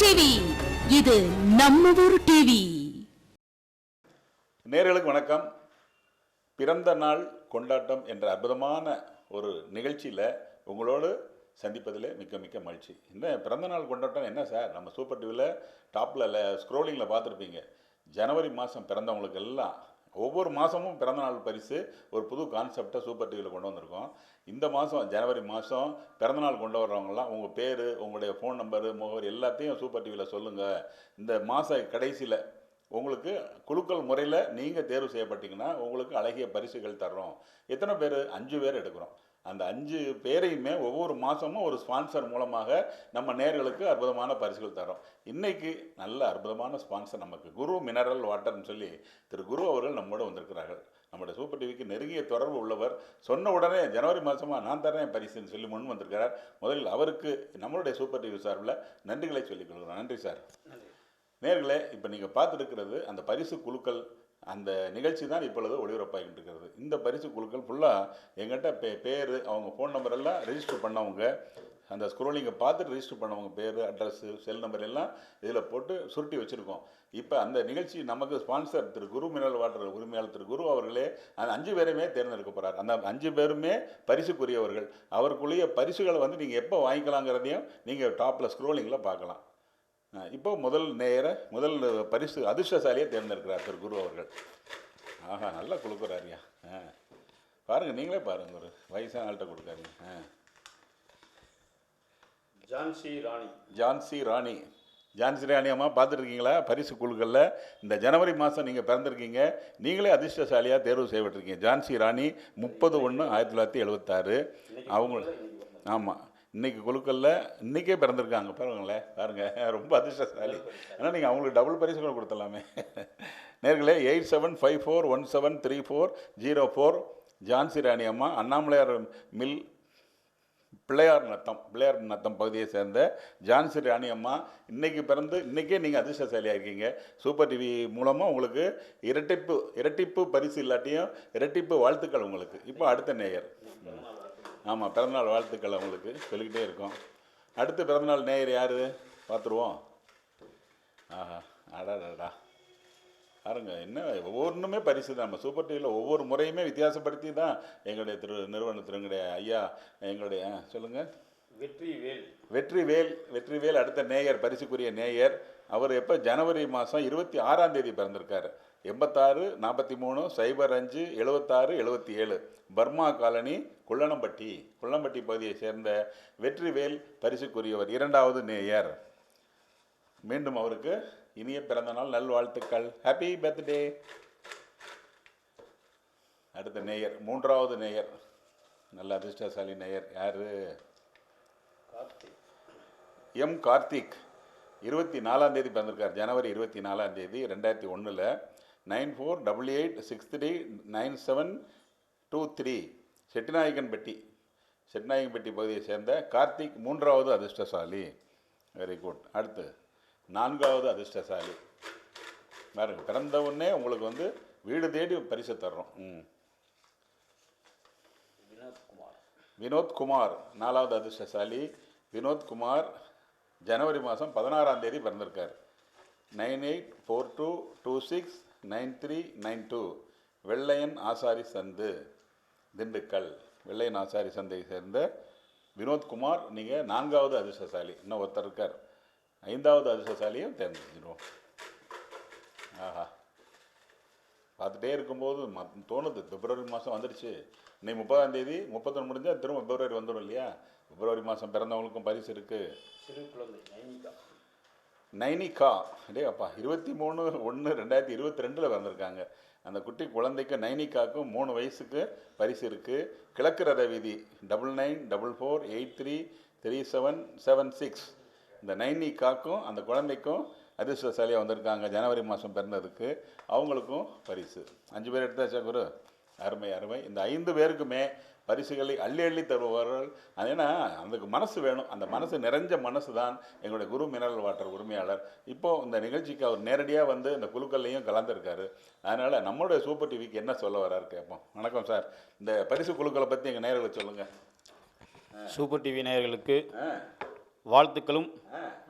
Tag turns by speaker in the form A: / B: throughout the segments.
A: TV. இது நம்ம ஊர் டிவி.
B: நேர்களுக்கு வணக்கம். பிறந்த நாள் கொண்டாட்டம் என்ற அற்புதமான ஒரு நிகழ்ச்சியில் உங்களோடு சந்திப்பதில் மிக்க மிக்க மகிழ்ச்சி. இந்த பிறந்த நாள் கொண்டாட்டம் என்ன சார்? நம்ம சூப்பர் டிவியில் டாப்பில் ஸ்க்ரோலிங்கில் பார்த்துருப்பீங்க. ஜனவரி மாதம் பிறந்தவங்களுக்கு எல்லாம் ஒவ்வொரு மாதமும் பிறந்தநாள் பரிசு ஒரு புது கான்செப்டை சூப்பர் டிவியில் கொண்டு வந்திருக்கோம். இந்த மாதம் ஜனவரி மாதம் பிறந்தநாள் கொண்டு வர்றவங்கலாம் உங்கள் பேர் உங்களுடைய ஃபோன் நம்பரு முகவரி எல்லாத்தையும் சூப்பர் டிவியில் சொல்லுங்கள் இந்த மாத கடைசியில் உங்களுக்கு குலுக்கல் முறையில் நீங்கள் தேர்வு செய்யப்பட்டீங்கன்னா உங்களுக்கு அழகிய பரிசுகள் தர்றோம். எத்தனை பேர்? அஞ்சு பேர் எடுக்கிறோம். அந்த அஞ்சு பேரையுமே ஒவ்வொரு மாதமும் ஒரு ஸ்பான்சர் மூலமாக நம்ம நேர்களுக்கு அற்புதமான பரிசுகள் தரோம் இன்னைக்கு நல்ல அற்புதமான ஸ்பான்சர் நமக்கு குரு மினரல் வாட்டர்னு சொல்லி திரு குரு அவர்கள் நம்மோடு வந்திருக்கிறார்கள். நம்முடைய சூப்பர் டிவிக்கு நெருங்கிய தொடர்பு உள்ளவர். சொன்ன உடனே ஜனவரி மாதமாக நான் தரேன் பரிசுன்னு சொல்லி முன் வந்திருக்கிறார். முதலில் அவருக்கு நம்மளுடைய சூப்பர் டிவி சார்பில் நன்றிகளை சொல்லிக் கொள்கிறோம். நன்றி சார். நேர்களே இப்போ நீங்கள் பார்த்துருக்கிறது அந்த பரிசு குழுக்கள் அந்த நிகழ்ச்சி தான் இப்பொழுது ஒளிபரப்பாகிட்டு இருக்கிறது இந்த பரிசு குழுக்கள் ஃபுல்லாக எங்கிட்ட பே பேர் அவங்க ஃபோன் நம்பர் எல்லாம் ரெஜிஸ்டர் பண்ணவங்க அந்த ஸ்க்ரோலிங்கை பார்த்துட்டு ரெஜிஸ்டர் பண்ணவங்க பேர் அட்ரஸ்ஸு செல் நம்பர் எல்லாம் இதில் போட்டு சுருட்டி வச்சுருக்கோம். இப்போ அந்த நிகழ்ச்சி நமக்கு sponsor Thiru Guru mineral water உரிமையாளர் திரு குரு அவர்களே அந்த அஞ்சு பேருமே தேர்ந்தெடுக்க போகிறார் அந்த அஞ்சு பேருமே பரிசுக்குரியவர்கள். அவருக்குள்ளேயே பரிசுகளை வந்து நீங்கள் எப்போ வாங்கிக்கலாங்கிறதையும் நீங்கள் டாப்பில் ஸ்க்ரோலிங்கில் பார்க்கலாம். இப்போ முதல் நேர முதல் பரிசு அதிர்ஷ்டசாலியை தேர்ந்தெடுக்கிறார் திரு குரு அவர்கள். ஆஹா நல்லா கொடுக்குறாருயா ஆ பாருங்கள் நீங்களே பாருங்கள் ஒரு வயசான ஆள்கிட்ட கொடுக்காருங்க ஆ.
C: ஜான்சி ராணி.
B: ஜான்சி ராணி. ஜான்சி ராணி அம்மா பார்த்துருக்கீங்களா பரிசு குழுக்களில் இந்த ஜனவரி மாதம் நீங்கள் பிறந்திருக்கீங்க. நீங்களே அதிர்ஷ்டசாலியாக தேர்வு செய்யப்பட்டிருக்கீங்க. ஜான்சி ராணி முப்பது ஒன்று ஆயிரத்தி தொள்ளாயிரத்தி எழுபத்தாறு அவங்க ஆமாம் இன்றைக்கி குழுக்களில் இன்றைக்கே பிறந்திருக்காங்க. பாருங்களேன் பாருங்கள் ரொம்ப அதிர்ஷ்டசாலி. ஆனால் நீங்கள் அவங்களுக்கு டபுள் பரிசு கூட கொடுத்தலாமே நேர்களே eight seven five four one seven three four zero four Jhansi Rani அம்மா அண்ணாமலையார் மில் பிள்ளையார் நத்தம் பிள்ளையார் நத்தம் பகுதியை சேர்ந்த ஜான்சி ராணி அம்மா இன்றைக்கி பிறந்து இன்றைக்கே நீங்கள் அதிர்ஷ்டசாலியாக இருக்கீங்க. சூப்பர் டிவி மூலமாக உங்களுக்கு இரட்டிப்பு இரட்டிப்பு பரிசு இல்லாட்டியும் இரட்டிப்பு வாழ்த்துக்கள் உங்களுக்கு. இப்போ அடுத்த நேயர். ஆமாம் பிறந்தநாள் வாழ்த்துக்கள் அவங்களுக்கு. சொல்லிக்கிட்டே இருக்கோம். அடுத்து பிறந்தநாள் நேயர் யார்? பார்த்துருவோம் ஆஹா அடாடாடா. பாருங்க என்ன ஒவ்வொன்றுமே பரிசு தான். நம்ம சூப்பர் டிவியில் ஒவ்வொரு முறையுமே வித்தியாசப்படுத்தி தான் எங்களுடைய திரு நிறுவனத்தில் எங்களுடைய ஐயா எங்களுடைய ஆ, சொல்லுங்க.
C: வெற்றி வேல்
B: வெற்றி வேல் வெற்றி வேல் அடுத்த நேயர் பரிசுக்குரிய நேயர். அவர் எப்போ ஜனவரி மாதம் இருபத்தி ஆறாம் தேதி பிறந்திருக்காரு. எண்பத்தாறு நாற்பத்தி மூணு சைபர் அஞ்சு எழுபத்தாறு எழுபத்தி ஏழு பர்மா காலனி குள்ளனம்பட்டி குள்ளம்பட்டி பகுதியை சேர்ந்த வெற்றிவேல் பரிசுக்குரியவர் இரண்டாவது நேயர். மீண்டும் அவருக்கு இனிய பிறந்தநாள் நல்வாழ்த்துக்கள் ஹாப்பி பர்த்டே அடுத்த நேயர் மூன்றாவது நேயர். நல்ல அதிர்ஷ்டசாலி நேயர் யாரு?
C: கார்த்திக்.
B: எம் கார்த்திக். இருபத்தி நாலாம் தேதி பிறந்திருக்கார். ஜனவரி இருபத்தி நாலாம் தேதி ரெண்டாயிரத்தி ஒன்றில் nine four double eight six three nine seven two three Chettinayakkanpatti Chettinayakkanpatti பகுதியை சேர்ந்த கார்த்திக் மூன்றாவது அதிர்ஷ்டசாலி. வெரி குட் அடுத்து நான்காவது அதிர்ஷ்டசாலி. பாருங்க பிறந்த உடனே உங்களுக்கு வந்து வீடு தேடி பரிசு தர்றோம். ம்.
C: வினோத்குமார்.
B: வினோத்குமார் நாலாவது அதிர்ஷ்டசாலி. வினோத்குமார் ஜனவரி மாதம் பதினாறாம் தேதி பிறந்திருக்கார். Nine eight four two two six nine three nine two Vellaiyan Asari சந்து திண்டுக்கல் வெள்ளையன் ஆசாரி சந்தையை சேர்ந்த வினோத்குமார் நீங்கள் நான்காவது அதிர்ஷ்டசாலி. இன்னும் ஒருத்தர் இருக்கார். ஐந்தாவது அதிர்ஷ்டசாலியும் தேர்ந்தெடுத்துருவோம். ஆஹா. பார்த்துட்டே இருக்கும்போது ம- தோணுது. பிப்ரவரி மாதம் வந்துடுச்சு இன்னைக்கு முப்பதாம் தேதி முப்பத்தொன்று முடிஞ்சால் திரும்ப பிப்ரவரி வந்துடும் இல்லையா? பிப்ரவரி மாதம் பிறந்தவங்களுக்கும் பரிசு இருக்குது
C: சிறு குழந்தை நைனிகா.
B: இல்லையா அப்பா இருபத்தி மூணு ஒன்று ரெண்டாயிரத்தி இருபத்தி ரெண்டில் வந்திருக்காங்க அந்த குட்டி குழந்தைக்கு நைனிகாக்கும் மூணு வயசுக்கு பரிசு இருக்குது கிழக்கு ரத வீதி double nine double four eight three three seven seven six இந்த நைனிகாக்கும் அந்த குழந்தைக்கும் அதிர்ஷ்டசாலியாக வந்திருக்காங்க. ஜனவரி மாதம் பிறந்ததுக்கு அவங்களுக்கும் பரிசு. அஞ்சு பேர் எடுத்தாச்சா குரு? அருமை அருமை. இந்த ஐந்து பேருக்குமே பரிசுகளை அள்ளி அள்ளி தருவார்கள் அது ஏன்னா அதுக்கு மனசு வேணும். அந்த மனசு நிறைஞ்ச மனசு தான் எங்களுடைய குரு மினரல் வாட்டர் உரிமையாளர். இப்போ இந்த நிகழ்ச்சிக்கு அவர் நேரடியாக வந்து இந்த குழுக்கள்லையும் கலந்துருக்காரு. அதனால் நம்மளுடைய சூப்பர் டிவிக்கு என்ன சொல்ல வராரு கேட்போம். வணக்கம் சார். இந்த பரிசு குழுக்களை பற்றி எங்கள் நேரில் சொல்லுங்கள்
C: சூப்பர் டிவி நேயர்களுக்கு
B: ஆ.
D: வாழ்த்துக்களும்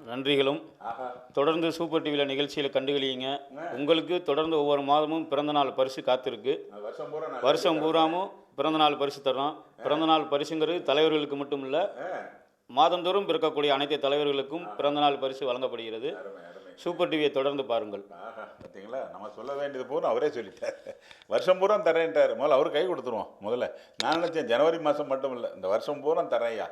D: நன்றிகளும். தொடர்ந்து சூப்பர் டிவியில் நிகழ்ச்சியில் கண்டுகளிங்க. உங்களுக்கு தொடர்ந்து ஒவ்வொரு மாதமும் பிறந்தநாள் பரிசு காத்திருக்கு.
B: வருஷம்
D: பூராமும் பிறந்தநாள் பரிசு தர்றோம். பிறந்தநாள் பரிசுங்கிறது தலைவர்களுக்கு மட்டும் இல்லை மாதந்தோறும் பிறக்கக்கூடிய அனைத்து தலைவர்களுக்கும் பிறந்தநாள் பரிசு வழங்கப்படுகிறது. சூப்பர் டிவியை தொடர்ந்து பாருங்கள்.
B: பார்த்தீங்களா நம்ம சொல்ல வேண்டியது பூரா அவரே சொல்லிட்டார். வருஷம் பூரா தரேன்ட்டார் முதல்ல அவர் கை கொடுத்துருவோம் முதல்ல. நான் நினச்சேன் ஜனவரி மாதம் மட்டும் இல்லை இந்த வருஷம் பூரா தரேன்யா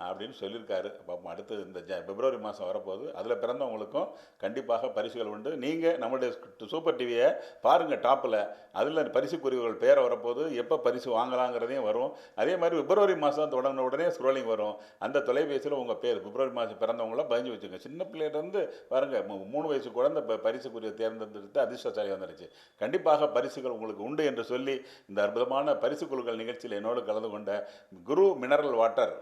B: அப்படின்னு சொல்லியிருக்காரு. பார்ப்போம் அடுத்து இந்த ஜ பிப்ரவரி மாதம் வரப்போகுது. அதில் பிறந்தவங்களுக்கும் கண்டிப்பாக பரிசுகள் உண்டு. நீங்கள் நம்மளுடைய சூப்பர் டிவியை பாருங்கள் டாப்பில் அதில் பரிசுக்குரியவர்கள் பேரை வரப்போது எப்போ பரிசு வாங்கலாங்கிறதையும் வரும். அதே மாதிரி பிப்ரவரி மாதம் தொடங்கின உடனே ஸ்க்ரோலிங் வரும். அந்த தொலைபேசியில் உங்கள் பேர் பிப்ரவரி மாதம் பிறந்தவங்களாம் பதிஞ்சு வச்சுங்க சின்ன பிள்ளையிலேருந்து பாருங்க மூணு வயசு குழந்தை இப்போ பரிசுக்குரிய தேர்ந்தெடுத்து அதிர்ஷ்டசாலி வந்துடுச்சு கண்டிப்பாக பரிசுகள் உங்களுக்கு உண்டு என்று சொல்லி இந்த அற்புதமான பரிசு குழுக்கள் நிகழ்ச்சியில் என்னோடு கலந்து கொண்ட குரு மினரல் வாட்டர்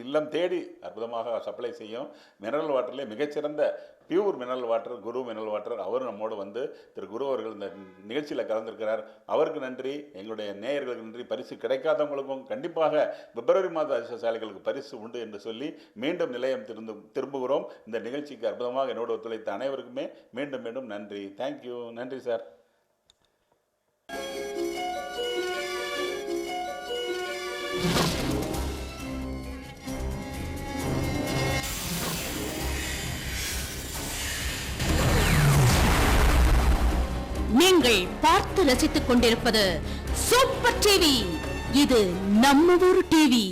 B: இல்லம் தேடி அற்புதமாக சப்ளை செய்யும் மினரல் வாட்டர்லேயே மிகச்சிறந்த pure mineral water Guru mineral water அவர் நம்மோடு வந்து திரு குரு அவர்கள் இந்த நிகழ்ச்சியில் கலந்திருக்கிறார். அவருக்கு நன்றி. எங்களுடைய நேயர்களுக்கு நன்றி. பரிசு கிடைக்காதவங்களுக்கும் கண்டிப்பாக பிப்ரவரி மாத சாலைகளுக்கு பரிசு உண்டு என்று சொல்லி மீண்டும் நிலையம் திருந்து திரும்புகிறோம். இந்த நிகழ்ச்சிக்கு அற்புதமாக என்னோடு ஒத்துழைத்த அனைவருக்குமே மீண்டும் மீண்டும் நன்றி. தேங்க்யூ நன்றி சார்
A: நீங்கள் பார்த்து ரசித்துக் கொண்டிருப்பது சூப்பர் டிவி இது நம்ம ஊர் டிவி